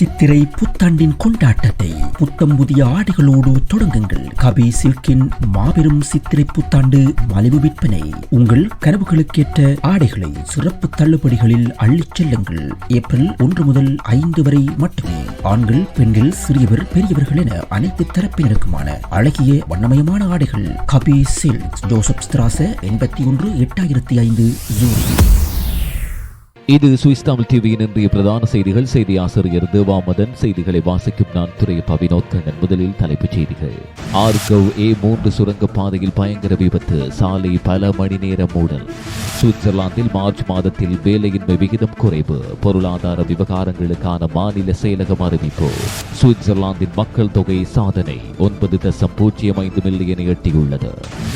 சித்திரை புத்தாண்டின் கொண்டாட்டத்தை புத்தம் புதிய ஆடைகளோடு தொடங்குங்கள். கபி சில்கின் மாபெரும் சித்திரை புத்தாண்டு மலிவு விற்பனை. உங்கள் கனவுகளுக்கேற்ற ஆடைகளை சிறப்பு தள்ளுபடிகளில் அள்ளிச் செல்லுங்கள். ஏப்ரல் ஒன்று முதல் ஐந்து வரை மட்டுமே. ஆண்கள் பெண்கள் சிறியவர் பெரியவர்கள் என அனைத்து தரப்பினருக்குமான அழகிய வண்ணமயமான ஆடைகள். கபி சில்க்ஸ் ஜோசப் ஸ்திராச எண்பத்தி ஒன்று எட்டாயிரத்தி ஐந்து ஜூன் இது சுவிஸ் தமிழ் டிவியின் இன்றைய பிரதான செய்திகள். செய்தி ஆசிரியர் தேவாமதன் செய்திகளை வாசிக்கும் நான் துறை பவினோதன் முதலில் தலைப்புச் செய்திகள். ஆர்கவ் ஏ மூன்று சுரங்க பாதையில் பயங்கர விபத்து. சாலை பல மணி நேர மூடல். சுவிட்சர்லாந்தில் மார்ச் மாதத்தில் வேலையின்மை விகிதம் குறைவு. பொருளாதார விவகாரங்களுக்கான மாநில செயலகம் அறிவிப்பு. சுவிட்சர்லாந்தின் மக்கள் தொகை சாதனை. ஒன்பது தசம் பூஜ்ஜியம் ஐந்து மில்லியனை எட்டியுள்ளது.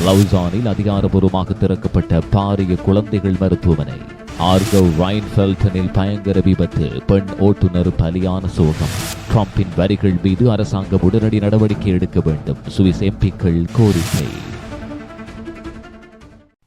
லவுசானில் அதிகாரபூர்வமாக திறக்கப்பட்ட பாரிய குழந்தைகள் மருத்துவமனை. ஆர்கவ் ரைன்ஃபெல்டனில் பயங்கர விபத்து பெண் ஓட்டுநர் பலியான சோகம். ட்ரம்பின் வரிகள் மீது அரசாங்கம் உடனடி நடவடிக்கை எடுக்க வேண்டும் சுவிஸ் எம்பிக்கள் கோரிக்கை.